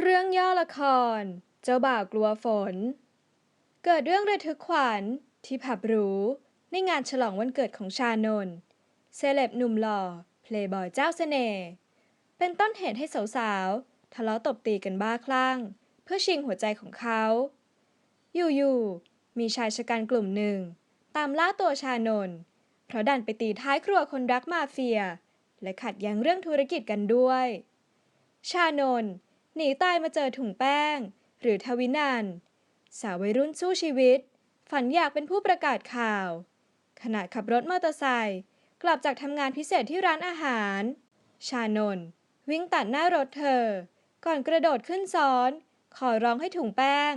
เรื่องย่อละคร เจ้าบ่าวกลัวฝน เกิดเรื่องระทึกขวัญที่ผับหรูในงานฉลองวันเกิดของชานนท์เซเลบหนุ่มหล่อ เพลย์บอยเจ้าเสน่ห์เป็นต้นเหตุให้สาวๆ ทะเลาะตบตีกันบ้าคลั่ง เพื่อชิงหัวใจของเขา อยู่ๆ มีชายชะกันกลุ่มหนึ่ง ตามล่าตัวชานนท์เพราะดันไปตีท้ายครัวคนรักมาเฟีย และขัดแย้งเรื่องธุรกิจกันด้วย ชานนท์ หนีตายมาเจอถุงแป้ง หรือทวินันสาววัยรุ่นสู้ชีวิต ฝันอยากเป็นผู้ประกาศข่าว ขณะขับรถมอเตอร์ไซค์กลับจากทำงานพิเศษที่ร้านอาหาร ชานนท์วิ่งตัดหน้ารถเธอ ก่อนกระโดดขึ้นซ้อน ขอร้องให้ถุงแป้ง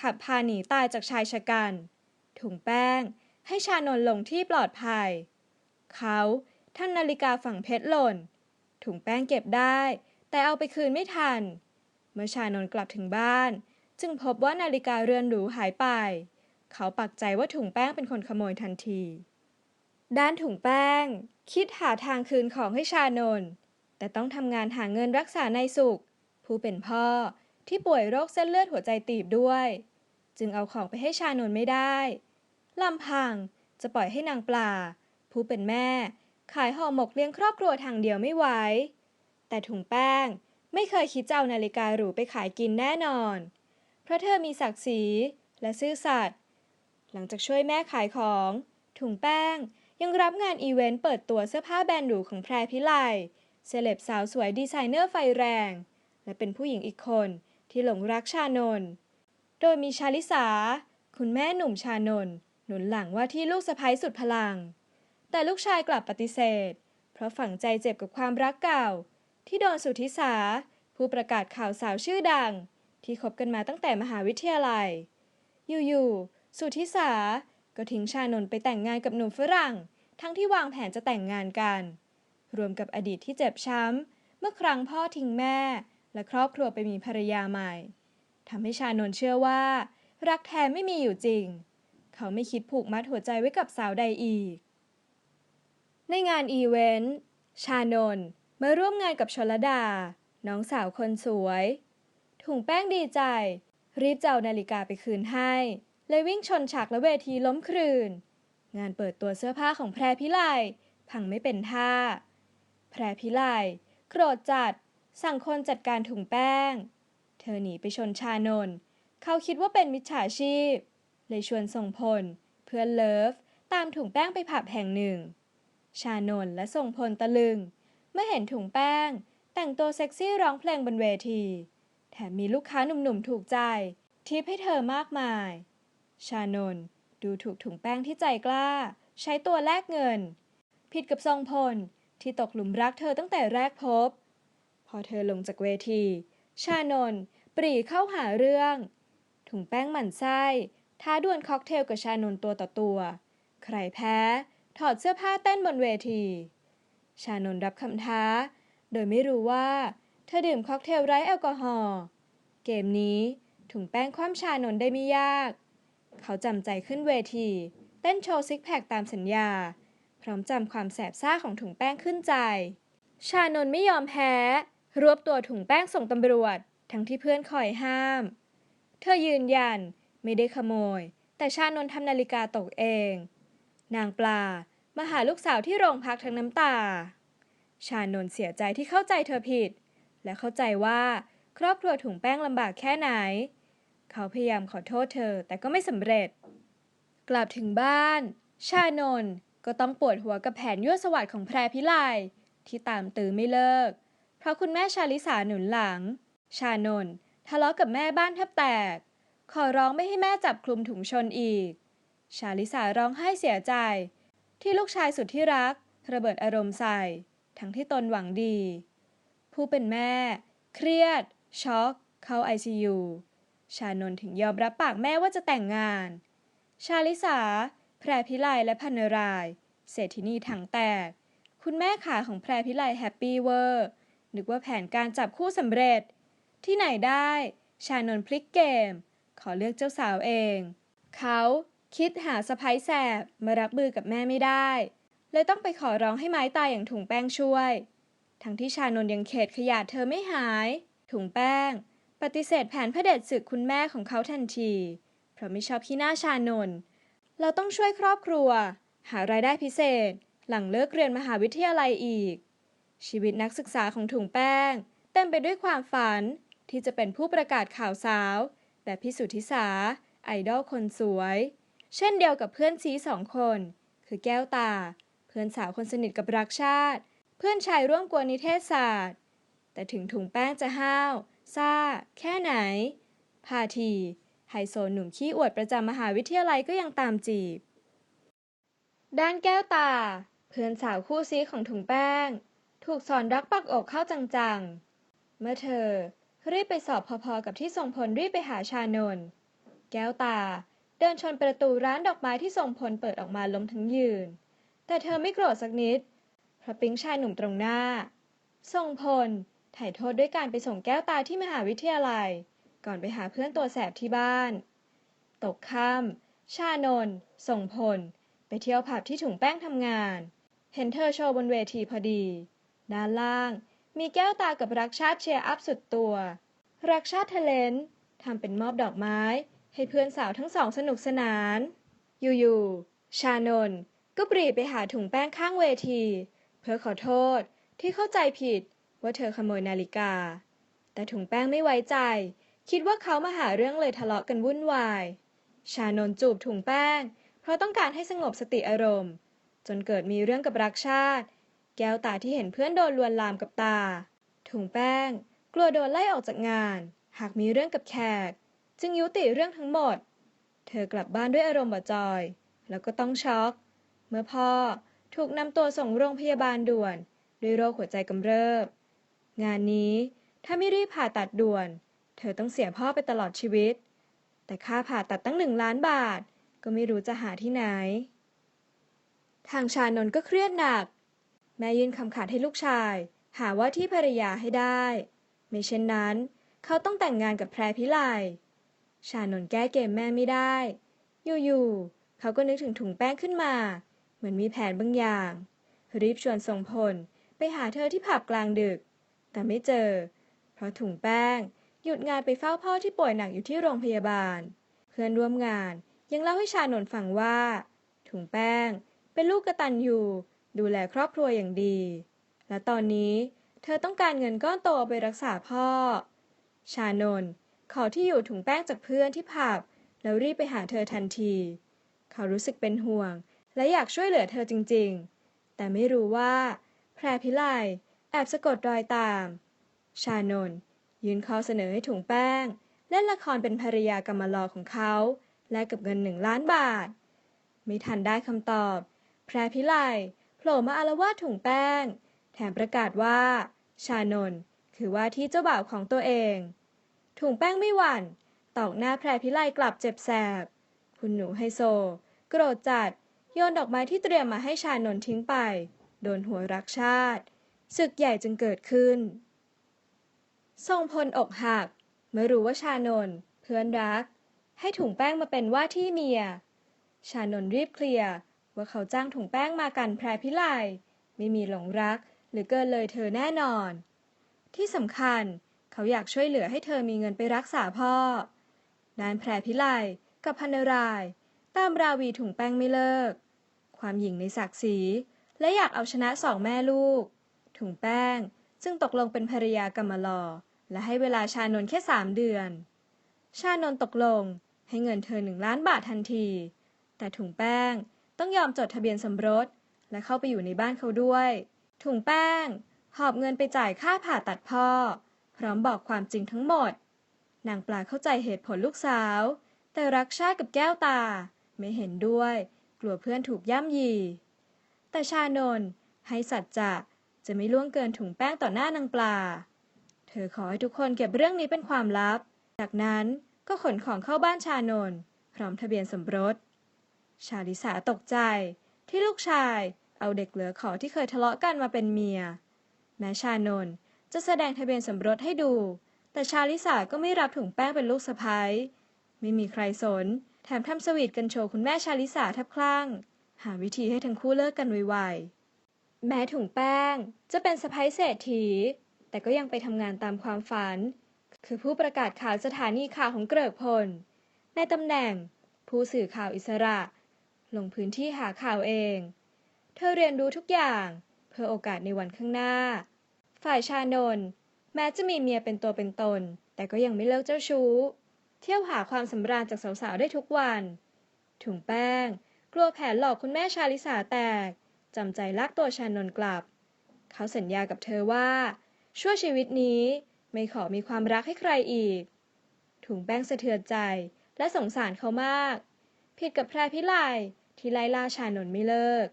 ขับพาหนีตายจากชายชะกัน ถุงแป้งให้ชานนท์ลงที่ปลอดภัย เขาท่านนาฬิกาฝั่งเพชรหล่น ถุงแป้งเก็บได้ แต่เอาไปคืนไม่ทัน เมื่อชานนท์กลับถึงบ้าน จึงพบว่านาฬิกาเรือนหรูหายไป เขาปักใจว่าถุงแป้งเป็นคนขโมยทันที ด้านถุงแป้ง คิดหาทางคืนของให้ชานนท์แต่ต้องทำงานหาเงินรักษานายสุข ผู้เป็นพ่อที่ป่วยโรคเส้นเลือดหัวใจตีบด้วย จึงเอาของไปให้ชานนท์ไม่ได้ลำพังจะปล่อยให้นางปลา ผู้เป็นแม่ ขายห่อหมกเลี้ยงครอบครัวทางเดียวไม่ไหวแต่ถุงแป้ง ไม่เคยคิดจะเอานาฬิกาหรูไปขายกินแน่นอน เพราะเธอมีศักดิ์ศรีและซื่อสัตย์หลังจากช่วยแม่ขายของ ถุงแป้ง ยังรับงานอีเวนต์เปิดตัวเสื้อผ้าแบรนด์หรูของแพรพิไลเซเลบสาวสวยดีไซเนอร์ไฟแรง และเป็นผู้หญิงอีกคนที่หลงรักชานน โดยมีชาลิสา คุณแม่หนุ่มชานน หนุนหลังว่าที่ลูกสะใภ้สุดพลัง แต่ลูกชายกลับปฏิเสธ เพราะฝังใจเจ็บกับความรักเก่า ที่โดนสุทธิสา ผู้ประกาศข่าวสาวชื่อดัง ที่คบกันมาตั้งแต่มหาวิทยาลัย อยู่ๆ สุทธิสา ก็ทิ้งชานนท์ไปแต่งงานกับหนุ่มฝรั่ง ทั้งที่วางแผนจะแต่งงานกัน รวมกับอดีตที่เจ็บช้ำ เมื่อครั้งพ่อทิ้งแม่ และครอบครัวไปมีภรรยาใหม่ทำให้ชานนท์เชื่อว่า รักแท้ไม่มีอยู่จริง เขาไม่คิดผูกมัดหัวใจไว้กับสาวใดอีก ในงานอีเวนต์ ชานนท์ มาร่วมงานกับชลดา น้องสาวคนสวย ถุงแป้งดีใจ รีบเจะเอานาฬิกาไปคืนให้เลยวิ่งชนฉากและเวทีล้มคลืน งานเปิดตัวเสื้อผ้าของแพรพิไลพังไม่เป็นท่า แพรพิไลโกรธจัด สั่งคนจัดการถุงแป้ง เธอหนีไปชนชานน เขาคิดว่าเป็นมิจฉาชีพ เลยชวนส่งพล เพื่อนเลิฟ ตามถุงแป้งไปผับแห่งหนึ่ง ชานนและส่งพลตะลึง เมื่อเห็นถุงแป้ง แต่งตัวเซ็กซี่ร้องเพลงบนเวที แถมมีลูกค้าหนุ่มๆถูกใจ ทิปให้เธอมากมาย ชานนดูถูกถุงแป้งที่ใจกล้า ใช้ตัวแลกเงิน ผิดกับทรงพลที่ตกหลุมรักเธอตั้งแต่แรกพบ พอเธอลงจากเวที ชานนปรีเข้าหาเรื่อง ถุงแป้งหมั่นไส้ท้าดวลค็อกเทลกับชานนตัวต่อตัว ใครแพ้ ถอดเสื้อผ้าเต้นบนเวที ชานนรับคำท้า โดยไม่รู้ว่าเธอดื่มค็อกเทลไร้แอลกอฮอล์ เกมนี้ถุงแป้งคว่ำชานนได้ไม่ยาก เขาจำใจขึ้นเวที เต้นโชว์ซิกแพคตามสัญญา พร้อมจำความแสบซ่าของถุงแป้งขึ้นใจ ชานนไม่ยอมแพ้ รวบตัวถุงแป้งส่งตำรวจ ทั้งที่เพื่อนคอยห้าม เธอยืนยันไม่ได้ขโมย แต่ชานนทำนาฬิกาตกเอง นางปลา มาหาลูกสาวที่โรงพักทั้งน้ำตา ชานนท์เสียใจที่เข้าใจเธอผิด และเข้าใจว่าครอบครัวถุงแป้งลำบากแค่ไหน เขาพยายามขอโทษเธอแต่ก็ไม่สำเร็จ กลับถึงบ้าน ชานนท์ก็ต้องปวดหัวกับแผนยั่วสวัสดของแพรพิไลที่ตามตือไม่เลิก เพราะคุณแม่ชาลิสาหนุนหลัง ชานนท์ทะเลาะกับแม่บ้านแทบแตก ขอร้องไม่ให้แม่จับคลุมถุงชนอีก ชาลิสาร้องไห้เสียใจ ที่ลูกชายสุดที่รักระเบิดอารมณ์ใส่ ทั้งที่ตนหวังดี ผู้เป็นแม่ เครียด ช็อก เข้าไอซียูชานนถึงยอมรับปากแม่ว่าจะแต่งงาน ชาลิสา แพรพิไลและพันราย เศรษฐินีถังแตก คุณแม่ขาของแพรพิไลแฮปปี้เวอร์ นึกว่าแผนการจับคู่สำเร็จ ที่ไหนได้ ชานนพลิกเกม ขอเลือกเจ้าสาวเอง เขา คิดหาสะพ้ายแสบมารับมือกับแม่ไม่ได้ เลยต้องไปขอร้องให้ไม้ตายอย่างถุงแป้งช่วย ทั้งที่ชานนยังเข็ดขยาดเธอไม่หาย ถุงแป้ง ปฏิเสธแผนเด็จศึกคุณแม่ของเขาทันที เพราะไม่ชอบขี้หน้าชานน เราต้องช่วยครอบครัว หารายได้พิเศษ หลังเลิกเรียนมหาวิทยาลัยอีก ชีวิตนักศึกษาของถุงแป้ง เต็มไปด้วยความฝันที่จะเป็นผู้ประกาศข่าวสาว แบบพิสุทธิสาไอดอลคนสวย เช่นเดียวกับเพื่อนซีสองคน คือแก้วตา เพื่อนสาวคนสนิทกับรักชาติ เพื่อนชายร่วมกวนนิเทศศาสตร์ แต่ถึงถุงแป้งจะห้าว ซ่า แค่ไหน พาที ไฮโซหนุ่มขี้อวดประจำมหาวิทยาลัยก็ยังตามจีบ ด้านแก้วตา เพื่อนสาวคู่ซีของถุงแป้ง ถูกสอนรักปักอกเข้าจังๆ เมื่อเธอรีบไปสอบพอๆกับที่ทรงพลรีบไปหาชานน แก้วตา เดินชนประตูร้านดอกไม้ที่ทรงพลเปิดออกมาล้มทั้งยืน แต่เธอไม่โกรธสักนิดเพราะปิ๊งชายหนุ่มตรงหน้า ทรงพลถ่ายโทษด้วยการไปส่งแก้วตาที่มหาวิทยาลัย ก่อนไปหาเพื่อนตัวแสบที่บ้าน ตกค่ำชานนท์ส่งพล ไปเที่ยวผับที่ถุงแป้งทำงาน เห็นเธอโชว์บนเวทีพอดี ด้านล่าง มีแก้วตากับรักชาติเชียร์อัพสุดตัว รักชาติเทเลนทำเป็นมอบดอกไม้ ให้เพื่อนสาวทั้งสองสนุกสนาน อยู่ๆ ชานนท์ก็ปรีไปหาถุงแป้งข้างเวที เพื่อขอโทษที่เข้าใจผิดว่าเธอขโมยนาฬิกา แต่ถุงแป้งไม่ไว้ใจ คิดว่าเขามาหาเรื่องเลยทะเลาะกันวุ่นวาย ชานนท์จูบถุงแป้ง เพราะต้องการให้สงบสติอารมณ์ จนเกิดมีเรื่องกับรักชาติ แก้วตาที่เห็นเพื่อนโดนลวนลามกับตา ถุงแป้ง กลัวโดนไล่ออกจากงาน หากมีเรื่องกับแขก จึงยุติเรื่องทั้งหมด เธอกลับบ้านด้วยอารมณ์บาจอย แล้วก็ต้องช็อก เมื่อพ่อถูกนำตัวส่งโรงพยาบาลด่วนด้วยโรคหัวใจกำเริบ งานนี้ถ้าไม่รีบผ่าตัดด่วน เธอต้องเสียพ่อไปตลอดชีวิต แต่ค่าผ่าตัดตั้งหนึ่งล้านบาท ก็ไม่รู้จะหาที่ไหน ทางชานนท์ก็เครียดหนัก แม่ยื่นคำขาดให้ลูกชาย หาว่าที่ภรรยาให้ได้ ไม่เช่นนั้น เขาต้องแต่งงานกับแพรพิไล ชานนท์แก้เกมแม่ไม่ได้ อยู่ๆเขาก็นึกถึงถุงแป้งขึ้นมา เหมือนมีแผนบางอย่าง รีบชวนทรงพลไปหาเธอที่ผับกลางดึก แต่ไม่เจอ เพราะถุงแป้งหยุดงานไปเฝ้าพ่อที่ป่วยหนักอยู่ที่โรงพยาบาล เพื่อนร่วมงานยังเล่าให้ชานนท์ฟังว่า ถุงแป้งเป็นลูกกระตันอยู่ ดูแลครอบครัวอย่างดี และตอนนี้เธอต้องการเงินก้อนโตไปรักษาพ่อ ชานนท์ ขอที่อยู่ถุงแป้งจากเพื่อนที่ผับแล้วรีบไปหาเธอทันที เขารู้สึกเป็นห่วง และอยากช่วยเหลือเธอจริง ๆ แต่ไม่รู้ว่า แพรพิไลแอบสะกดรอยตาม ชานนยื่นข้อเสนอให้ถุงแป้ง เล่นละครเป็นภรรยากรรมลอของเขาและกับเงินหนึ่งล้านบาท ไม่ทันได้คำตอบ แพรพิไลโผล่มาอารวาสถุงแป้ง แถมประกาศว่า ชานนคือว่าที่เจ้าบ่าวของตัวเอง ถุงแป้งไม่หวั่นตอกหน้าแพรพิไลกลับเจ็บแสบ คุณหนูไฮโซ โกรธจัด โยนดอกไม้ที่เตรียมมาให้ชานนทิ้งไป โดนหัวรักชาติ ศึกใหญ่จึงเกิดขึ้น ทรงพลอกหัก เมื่อรู้ว่าชานนเพื่อนรัก ให้ถุงแป้งมาเป็นว่าที่เมีย ชานนรีบเคลียร์ว่าเขาจ้างถุงแป้งมากันแพรพิไลไม่มีหลงรักหรือเกินเลยเธอแน่นอน ที่สำคัญ เขาอยากช่วยเหลือให้เธอมีเงินไปรักษาพ่อด้านแพรพิไลกับพันราย ตามราวีถุงแป้งไม่เลิก ความหยิ่งในศักดิ์ศรีและอยากเอาชนะสองแม่ลูก ถุงแป้งจึงตกลงเป็นภรรยากรรมลอ และให้เวลาชานนแค่สามเดือน ชานนตกลงให้เงินเธอหนึ่งล้านบาททันที แต่ถุงแป้งต้องยอมจดทะเบียนสมรส และเข้าไปอยู่ในบ้านเขาด้วย ถุงแป้ง หอบเงินไปจ่ายค่าผ่าตัดพ่อ พร้อมบอกความจริงทั้งหมด นางปลาเข้าใจเหตุผลลูกสาว แต่รักชาติกับแก้วตา ไม่เห็นด้วย กลัวเพื่อนถูกย่ำยี แต่ชานนให้สัจจะจะไม่ล่วงเกินถุงแป้งต่อหน้านางปลา เธอขอให้ทุกคนเก็บเรื่องนี้เป็นความลับ จากนั้นก็ขนของเข้าบ้านชานนพร้อมทะเบียนสมรส ชาลิสาตกใจที่ลูกชายเอาเด็กเหลือขอที่เคยทะเลาะกันมาเป็นเมีย แม้ชานน จะแสดงทะเบียนสมรสให้ดู แต่ชาลิสาก็ไม่รับถุงแป้งเป็นลูกสะใภ้ไม่มีใครสน แถมทำสวีทกันโชว์คุณแม่ชาลิสาแทบคลั่ง หาวิธีให้ทั้งคู่เลิกกันไวๆ แม้ถุงแป้งจะเป็นสะใภ้เศรษฐี แต่ก็ยังไปทำงานตามความฝัน คือผู้ประกาศข่าวสถานีข่าวของเกริกพล ในตำแหน่ง ผู้สื่อข่าวอิสระ ลงพื้นที่หาข่าวเอง เธอเรียนรู้ทุกอย่าง เพื่อโอกาสในวันข้างหน้า ฝ่ายชานนท์แม้จะมีเมียเป็นตัวเป็นตน แต่ก็ยังไม่เลิกเจ้าชู้ เที่ยวหาความสำราญจากสาวๆได้ทุกวัน ถุงแป้ง กลัวแผนหลอกคุณแม่ชาลิสาแตกจำใจลากตัวชานนท์กลับ เขาสัญญากับเธอว่า ชั่วชีวิตนี้ไม่ขอมีความรักให้ใครอีก ถุงแป้งสะเทือนใจและสงสารเขามาก ผิดกับแพรพิไลที่ไล่ล่าชานนท์ไม่เลิก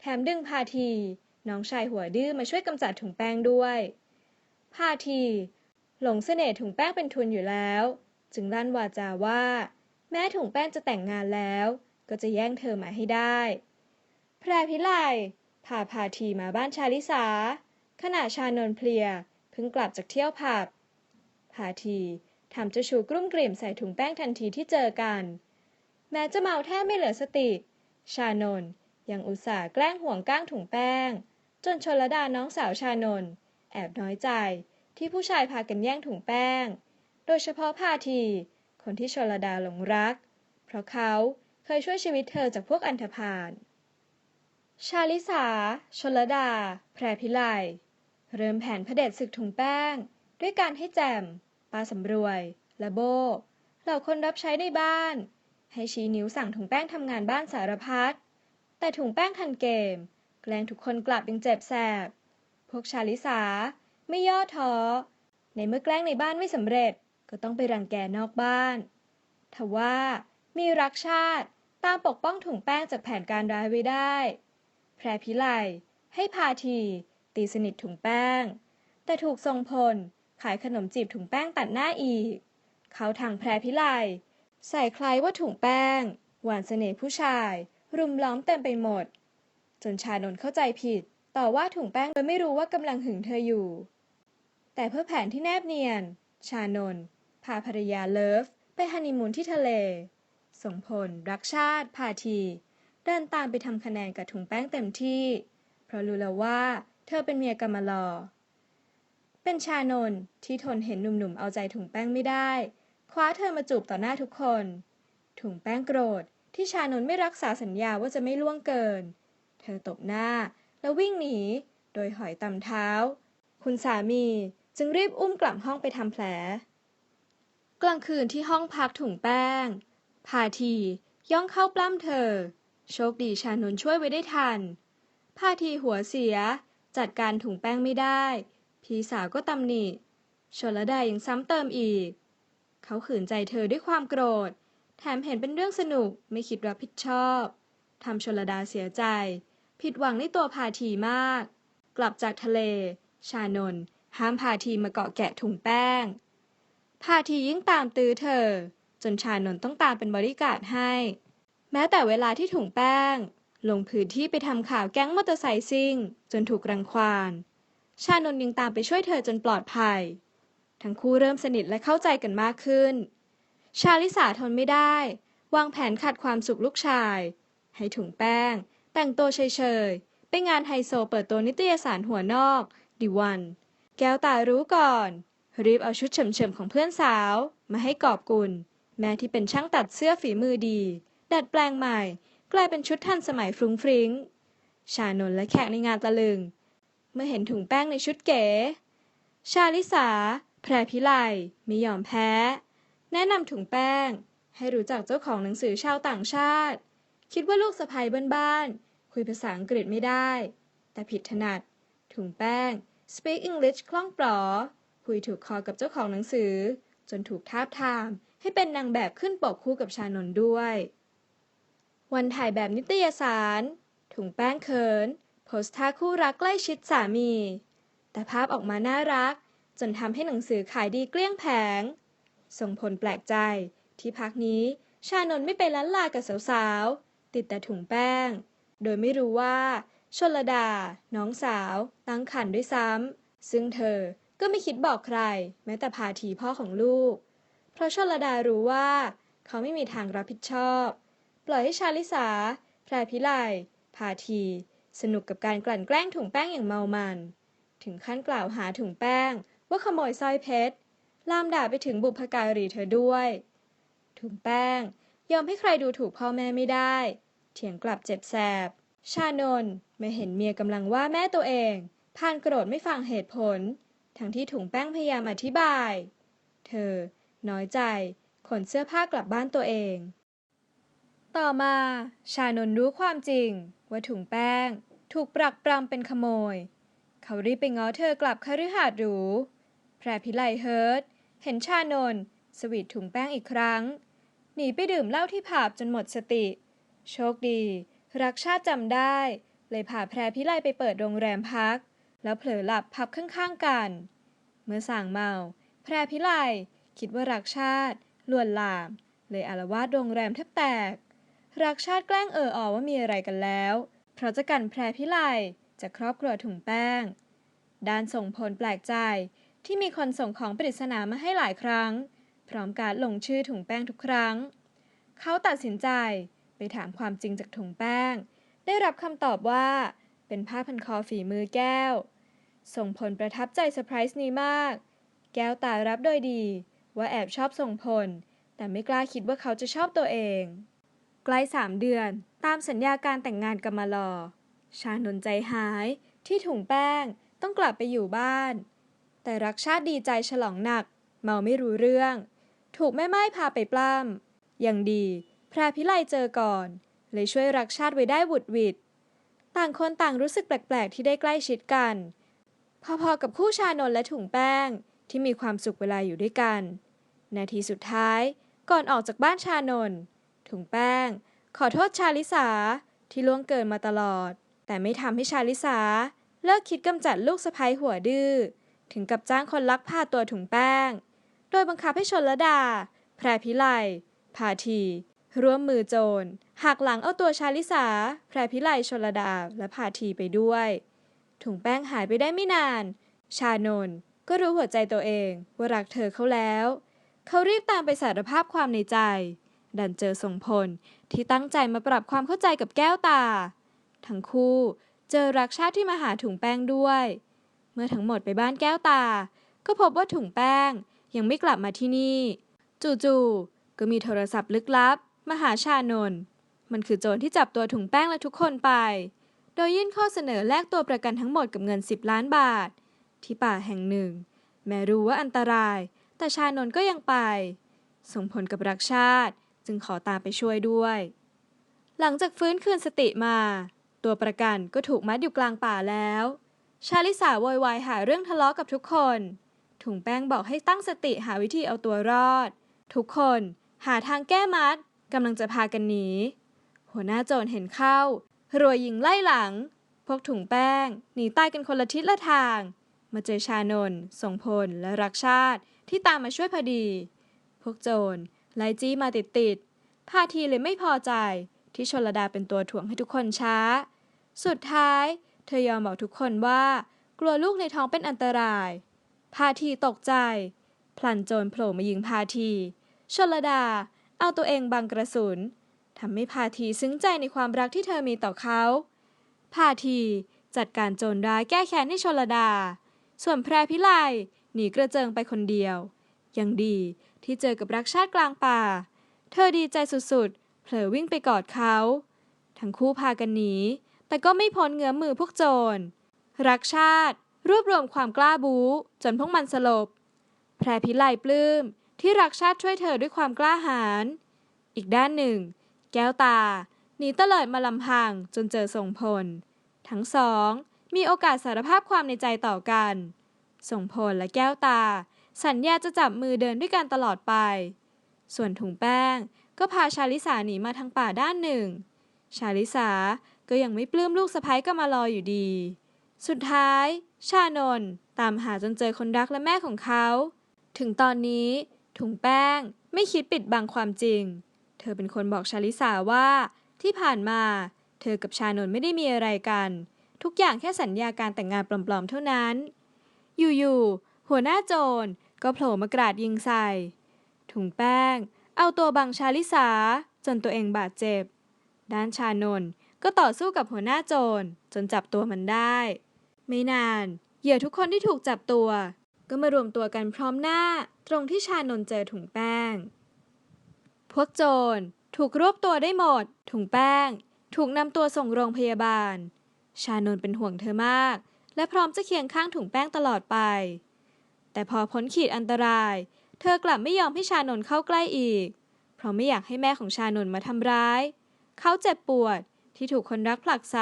แถมดึงพาที น้องชายหัวดื้อมาช่วยกำจัดถุงแป้งด้วยพาที หลงเสน่ห์ถุงแป้งเป็นทุนอยู่แล้ว จึงลั่นวาจาว่า แม้ถุงแป้งจะแต่งงานแล้ว ก็จะแย่งเธอมาให้ได้ แพรพิไลพาพาทีมาบ้านชาลิสา ขณะชานนเพลียเพิ่งกลับจากเที่ยวผับพาทีทำเจ้าชูกรุ่มกริ่มใส่ถุงแป้งทันทีที่เจอกัน แม้จะเมาแทบไม่เหลือสติ ชานนยังอุตส่าห์แกล้งห่วงก้างถุงแป้ง จนชนลดาน้องสาวชานนท์แอบน้อยใจที่ผู้ชายพากันแย่งถุงแป้ง โดยเฉพาะพาที คนที่ชนลดาหลงรัก เพราะเขาเคยช่วยชีวิตเธอจากพวกอันธพาล ชาลิสา ชนลดา แพรพิไล เริ่มแผนเผด็จศึกถุงแป้ง ด้วยการให้แจมปาสำรวย และโบ เหล่าคนรับใช้ในบ้าน ให้ชี้นิ้วสั่งถุงแป้งทำงานบ้านสารพัด แต่ถุงแป้งทันเกม แกล้งทุกคนกลับยังเจ็บแสบ พวกชาลิสา ไม่ย่อท้อ ในเมื่อแกล้งในบ้านไม่สำเร็จ ก็ต้องไปรังแกนอกบ้านทว่ามีรักชาติตามปกป้องถุงแป้งจากแผนการร้ายไว้ได้ แพรพิไลให้พาที ตีสนิทถุงแป้ง แต่ถูกทรงพลขายขนมจีบถุงแป้งตัดหน้าอีก เขาทางแพรพิไลใส่ใคล้ายว่าถุงแป้ง หวานเสน่ห์ผู้ชาย รุมล้อมเต็มไปหมด จนชานนท์เข้าใจผิด ต่อว่าถุงแป้งโดยไม่รู้ว่ากำลังหึงเธออยู่ แต่เพื่อแผนที่แนบเนียน ชานนท์พาภรรยาเลิฟ ไปฮันนีมูนที่ทะเลส่งผลรักชาติ พาที เดินตามไปทำคะแนนกับถุงแป้งเต็มที่ เพราะรู้แล้วว่าเธอเป็นเมียกำมลอ เป็นชานนท์ที่ทนเห็นหนุ่มๆเอาใจถุงแป้งไม่ได้ คว้าเธอมาจูบต่อหน้าทุกคน ถุงแป้งโกรธที่ชานนท์ไม่รักษาสัญญาว่าจะไม่ล่วงเกิน ธอตบหน้า แล้ววิ่งหนี โดยหอยตำเท้า คุณสามีจึงรีบอุ้มกลับห้องไปทำแผล กลางคืนที่ห้องพักถุงแป้ง พาทีย่องเข้าปล้ำเธอ โชคดีชานนช่วยไว้ได้ทัน พาทีหัวเสียจัดการถุงแป้งไม่ได้ พี่สาวก็ตำหนิชนลดายังซ้ำเติมอีก เขาขืนใจเธอด้วยความโกรธ แถมเห็นเป็นเรื่องสนุกไม่คิดรับผิดชอบทำชนลดาเสียใจ ผิดหวังในตัวพาทีมาก กลับจากทะเล ชานนห้ามพาทีมาเกาะแกะถุงแป้ง พาทียิ่งตามตื้อเธอ จนชานนต้องตามเป็นบริการดให้ แม้แต่เวลาที่ถุงแป้ง ลงพื้นที่ไปทำข่าวแก๊งมอเตอร์ไซค์ซิ่ง จนถูกรังควาน ชานนยังตามไปช่วยเธอจนปลอดภัย ทั้งคู่เริ่มสนิทและเข้าใจกันมากขึ้น ชาลิสาทนไม่ได้ วางแผนขัดความสุขลูกชาย ให้ถุงแป้ง แต่งตัวเฉยๆ ไปงานไฮโซเปิดตัวนิตยสารหัวนอกดิวัน แก้วตารู้ก่อน รีบเอาชุดเฉมๆของเพื่อนสาว มาให้กอบกุล แม้ที่เป็นช่างตัดเสื้อฝีมือดี ดัดแปลงใหม่ กลายเป็นชุดทันสมัยฟรุ้งฟริ้ง ชานนและแขกในงานตะลึง เมื่อเห็นถุงแป้งในชุดเก๋ ชาลิสา แพรพิไลไม่ยอมแพ้ แนะนำถุงแป้ง ให้รู้จักเจ้าของหนังสือชาวต่างชาติ คิดว่าลูกสะใภ้บ้านๆ คุยภาษาอังกฤษไม่ได้ แต่ผิดถนัด ถุงแป้ง speak English คล่องปลอ คุยถูกคอกับเจ้าของหนังสือ จนถูกทาบทาม ให้เป็นนางแบบขึ้นปกคู่กับชานนด้วย วันถ่ายแบบนิตยสาร ถุงแป้งเขิน โพสท่าคู่รักใกล้ชิดสามี แต่ภาพออกมาน่ารัก จนทำให้หนังสือขายดีเกลี้ยงแผง ส่งผลแปลกใจที่พักนี้ชานนไม่ไปล้านลากับสาวๆ ติดแต่ถุงแป้ง โดยไม่รู้ว่าชลดา น้องสาวตั้งครรภ์ด้วยซ้ำ ซึ่งเธอก็ไม่คิดบอกใคร แม้แต่พาทีพ่อของลูก เพราะชลดารู้ว่า เขาไม่มีทางรับผิดชอบ ปล่อยให้ชาลิสา แพรพิไลพาที สนุกกับการกลั่นแกล้งถุงแป้งอย่างเมามัน ถึงขั้นกล่าวหาถุงแป้ง ว่าขโมยสร้อยเพชร ลามด่าไปถึงบุพการีเธอด้วย ถุงแป้งยอมให้ใครดูถูกพ่อแม่ไม่ได้ เถียงกลับเจ็บแสบ ชานนท์ไม่เห็นเมียกำลังว่าแม่ตัวเอง พานโกรธไม่ฟังเหตุผล ทั้งที่ถุงแป้งพยายามอธิบาย เธอ น้อยใจ ขนเสื้อผ้ากลับบ้านตัวเอง ต่อมา ชานนท์รู้ความจริง ว่าถุงแป้ง ถูกปรักปรำเป็นขโมย เขารีบไปง้อเธอกลับคฤหาสน์หรูแพรพิไลเฮิร์ตเห็นชานนท์สวีทถุงแป้งอีกครั้ง หนีไปดื่มเหล้าที่ผับจนหมดสติ โชคดี รักชาติจำได้ เลยพาแพรพิไลไปเปิดโรงแรมพัก แล้วเผลอหลับพับข้างๆกัน เมื่อสั่งเมา แพรพิไลคิดว่ารักชาติลวนลาม เลยอารวาสโรงแรมแทบแตก รักชาติแกล้งเอออว่ามีอะไรกันแล้ว เพราะจะกันแพรพิไลจากครอบครัวถุงแป้งด้านส่งผลแปลกใจที่มีคนส่งของปริศนามาให้หลายครั้ง พร้อมการลงชื่อถุงแป้งทุกครั้ง เขาตัดสินใจ ไปถามความจริงจากถุงแป้ง ได้รับคำตอบว่า เป็นผ้าพันคอฝีมือแก้ว ส่งผลประทับใจเซอร์ไพรส์นี้มาก แก้วตารับโดยดี ว่าแอบชอบส่งผล แต่ไม่กล้าคิดว่าเขาจะชอบตัวเอง ใกล้สามเดือน ตามสัญญาการแต่งงานกันมารอชานนท์ใจหาย ที่ถุงแป้งต้องกลับไปอยู่บ้าน แต่รักชาติดีใจฉลองหนัก เมาไม่รู้เรื่อง ถูกแม่ไม้พาไปปล้ำยังดี รพิไลเจอก่อน เลยช่วยรักชาติไว้ได้บุดวิดต่างคนต่างรู้สึกแปลก ๆ ที่ได้ใกล้ชิดกัน พอๆกับคู่ชานนและถุงแป้งที่มีความสุขเวลาอยู่ด้วยกัน นาทีสุดท้ายก่อนออกจากบ้านชานนถุงแป้ง ขอโทษชาลิสาที่ล่วงเกินมาตลอด แต่ไม่ทำให้ชาลิสาเลิกคิดกำจัดลูกสะใภ้หัวดื้อถึงกับจ้างคนลักพาตัวถุงแป้ง โดยบังคับให้ชนละดา แพรพิไลพาที ร่วมมือโจรหักหลังเอาตัวชาลิสา แพรพิไลชนละดา และพาทีไปด้วย ถุงแป้งหายไปได้ไม่นาน ชานนก็รู้หัวใจตัวเองว่ารักเธอเขาแล้ว เขารีบตามไปสารภาพความในใจ ดันเจอส่งพลที่ตั้งใจมาปรับความเข้าใจกับแก้วตา ทั้งคู่เจอรักชาติที่มาหาถุงแป้งด้วย เมื่อทั้งหมดไปบ้านแก้วตา ก็พบว่าถุงแป้งยังไม่กลับมาที่นี่ จู่ๆก็มีโทรศัพท์ลึกลับ มหาชานนท์มันคือโจรที่จับตัวถุงแป้งและทุกคนไป โดยยื่นข้อเสนอแลกตัวประกันทั้งหมดกับเงิน 10 ล้านบาท ที่ป่าแห่งหนึ่ง แม้รู้ว่าอันตราย แต่ชานนท์ก็ยังไป ส่งผลกับรักชาติจึงขอตามไปช่วยด้วย หลังจากฟื้นคืนสติมา ตัวประกันก็ถูกมัดอยู่กลางป่าแล้ว ชาลิสาโวยวายหาเรื่องทะเลาะกับทุกคน ถุงแป้งบอกให้ตั้งสติหาวิธีเอาตัวรอด ทุกคนหาทางแก้มัด กำลังจะพากันหนี หัวหน้าโจรเห็นเข้า รัวยิงไล่หลัง พวกถุงแป้ง หนีตายกันคนละทิศละทาง มาเจอชานนท์ทรงพล และรักชาติที่ตามมาช่วยพอดี พวกโจรไล่จี้มาติดติดๆพาทีเลยไม่พอใจที่ชนลดาเป็นตัวถ่วงให้ทุกคนช้า สุดท้ายเธอยอมบอกทุกคนว่า กลัวลูกในท้องเป็นอันตราย พาทีตกใจ พลันโจรโผล่มายิงพาทีชนลดา เอาตัวเองบังกระสุนทำให้พาทีซึ้งใจในความรักที่เธอมีต่อเขา พาทีจัดการโจรร้ายแก้แค้นให้ชลดา ส่วนแพรพิไลหนีกระเจิงไปคนเดียว ยังดีที่เจอกับรักชาติกลางป่า เธอดีใจสุดๆ เผลอวิ่งไปกอดเขา ทั้งคู่พากันหนี แต่ก็ไม่พ้นเงื้อมมือพวกโจร รักชาติ รวบรวมความกล้าบู๊จนพวกมันสลบ แพรพิไลปลื้ม ที่รักชาติช่วยเธอด้วยความกล้าหาญ อีกด้านหนึ่ง แก้วตา หนีเตลิดมาลำพังจนเจอส่งพล ทั้งสอง มีโอกาสสารภาพความในใจต่อกัน ส่งพลและแก้วตา สัญญาจะจับมือเดินด้วยกันตลอดไป ส่วนถุงแป้งก็พาชาลิสาหนีมาทางป่าด้านหนึ่ง ชาลิสาก็ยังไม่ปลื้มลูกสะใภ้ก็มารออยู่ดี สุดท้าย ชานนตามหาจนเจอคนรักและแม่ของเขา ถึงตอนนี้ ถุงแป้ง ไม่คิดปิดบังความจริง เธอเป็นคนบอกชาลิสาว่า ที่ผ่านมา เธอกับชานนท์ไม่ได้มีอะไรกัน ทุกอย่างแค่สัญญาการแต่งงานปลอมๆเท่านั้น อยู่ๆหัวหน้าโจรก็โผล่มากราดยิงใส่ ถุงแป้ง เอาตัวบังชาลิสา จนตัวเองบาดเจ็บ ด้านชานนท์ก็ต่อสู้กับหัวหน้าโจรจนจับตัวมันได้ ไม่นาน เหยื่อทุกคนที่ถูกจับตัว ก็มารวมตัวกันพร้อมหน้า ตรงที่ชานนเจอถุงแป้ง พวกโจรถูกรวบตัวได้หมด ถุงแป้ง ถูกนำตัวส่งโรงพยาบาล ชานนเป็นห่วงเธอมาก และพร้อมจะเคียงข้างถุงแป้งตลอดไป แต่พอพ้นขีดอันตราย เธอกลับไม่ยอมให้ชานนเข้าใกล้อีก เพราะไม่อยากให้แม่ของชานนมาทำร้าย เขาเจ็บปวดที่ถูกคนรักผลักไส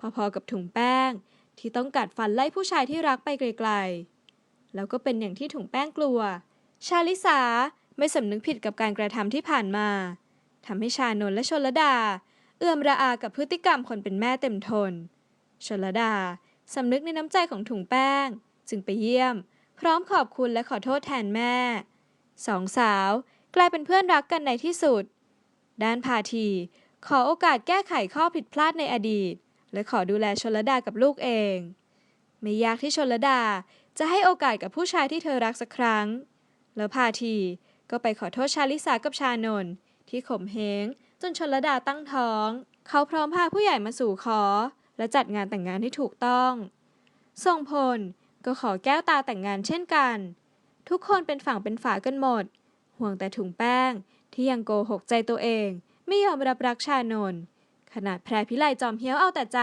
พอๆกับถุงแป้งที่ต้องกัดฟันไล่ผู้ชายที่รักไปไกลๆ แล้วก็เป็นอย่างที่ถุงแป้งกลัว ชาลิสาไม่สำนึกผิดกับการกระทำที่ผ่านมาทำให้ชานนและชนลดา เอื้อมระอากับพฤติกรรมคนเป็นแม่เต็มทน ชนลดาสำนึกในน้ำใจของถุงแป้ง จึงไปเยี่ยม พร้อมขอบคุณและขอโทษแทนแม่ สองสาวกลายเป็นเพื่อนรักกันในที่สุด ด้านพาทีขอโอกาสแก้ไขข้อผิดพลาดในอดีต และขอดูแลชนลดากับลูกเอง ไม่ยากที่ชนลดา จะให้โอกาสกับผู้ชายที่เธอรักสักครั้ง แล้วพาทีก็ไปขอโทษชาลิสากับชานนท์ที่ข่มเหงจนชนลดาตั้งท้อง เขาพร้อมพาผู้ใหญ่มาสู่ขอ และจัดงานแต่งงานที่ถูกต้องทรงพลก็ขอแก้วตาแต่งงานเช่นกัน ทุกคนเป็นฝั่งเป็นฝากันหมด ห่วงแต่ถุงแป้งที่ยังโกหกใจตัวเอง ไม่ยอมรับรักชานนขนาดแพรพิไลจอมเฮี้ยวเอาแต่ใจ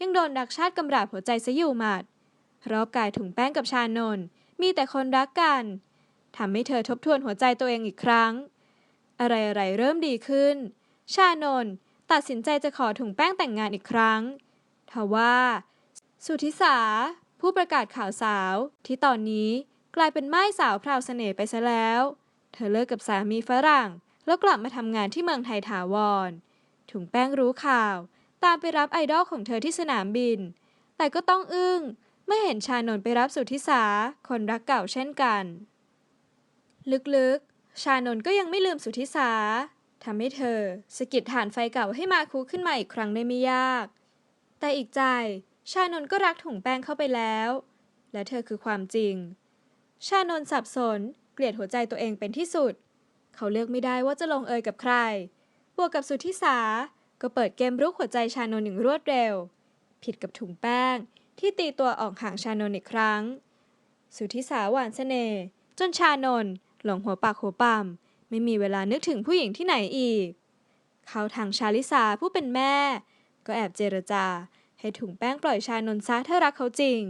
ยังโดนดักชาติกำราบหัวใจซะอยู่หมัด รอบกายถุงแป้งกับชานนท์มีแต่คนรักกันทำให้เธอทบทวนหัวใจตัวเองอีกครั้ง อะไรๆเริ่มดีขึ้น ชานนท์ตัดสินใจจะขอถุงแป้งแต่งงานอีกครั้งทว่า สุธิสา ผู้ประกาศข่าวสาว ที่ตอนนี้กลายเป็นไม้สาวพราวเสน่ห์ไปซะแล้ว เธอเลิกกับสามีฝรั่ง แล้วกลับมาทำงานที่เมืองไทยถาวร ถุงแป้งรู้ข่าว ตามไปรับไอดอลของเธอที่สนามบิน แต่ก็ต้องอึ้ง เมื่อเห็นชานนท์ไปรับสุธิสา คนรักเก่าเช่นกัน ลึกๆ ชานนท์ก็ยังไม่ลืมสุธิสาทำให้เธอสะกิดฐานไฟเก่าให้มาคูขึ้นมาอีกครั้งได้ไม่ยาก แต่อีกใจ ชานนท์ก็รักถุงแป้งเข้าไปแล้ว และเธอคือความจริง ชานนท์สับสน เกลียดหัวใจตัวเองเป็นที่สุด เขาเลือกไม่ได้ว่าจะลงเอยกับใคร บวกกับสุธิสา ก็เปิดเกมรุกหัวใจชานนท์อย่างรวดเร็ว ผิดกับถุงแป้ง ที่ตีตัวออกห่างชานนท์อีกครั้ง สุธิสาหวานเสน่ห์จนชานนท์หลงหัวปากหัวปั๊มไม่มีเวลานึกถึงผู้หญิงที่ไหนอีก เขาทางชาลิสาผู้เป็นแม่ ก็แอบเจรจา ให้ถุงแป้งปล่อยชานนท์ซะถ้ารักเขาจริง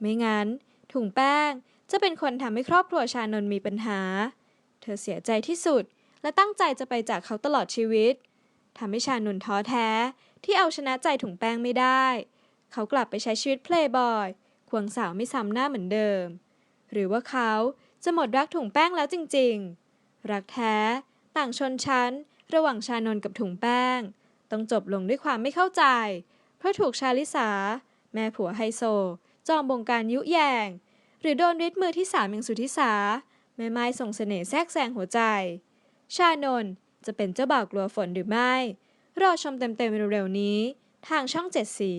ไม่งั้น ถุงแป้งจะเป็นคนทำให้ครอบครัวชานนท์มีปัญหา เธอเสียใจที่สุดและตั้งใจจะไปจากเขาตลอดชีวิตทำให้ชานนท์ท้อแท้ที่เอาชนะใจถุงแป้งไม่ได้ เขากลับไปใช้ชีวิตเพลย์บอยควงสาวไม่ซ้ำหน้าเหมือนเดิม หรือว่าเขาจะหมดรักถุงแป้งแล้วจริงๆ รักแท้ ต่างชนชั้น ระหว่างชานนกับถุงแป้ง ต้องจบลงด้วยความไม่เข้าใจ เพราะถูกชาลิสา แม่ผัวไฮโซ จอมบงการยุแยง หรือโดนริดมือที่สามอย่างสุธิสา แม่ไม้ส่งเสน่ห์แทรกแซงหัวใจ ชานนจะเป็นเจ้าบ่าวกลัวฝนหรือไม่ รอชมเต็มๆเร็วๆนี้ ทางช่องเจ็ดสี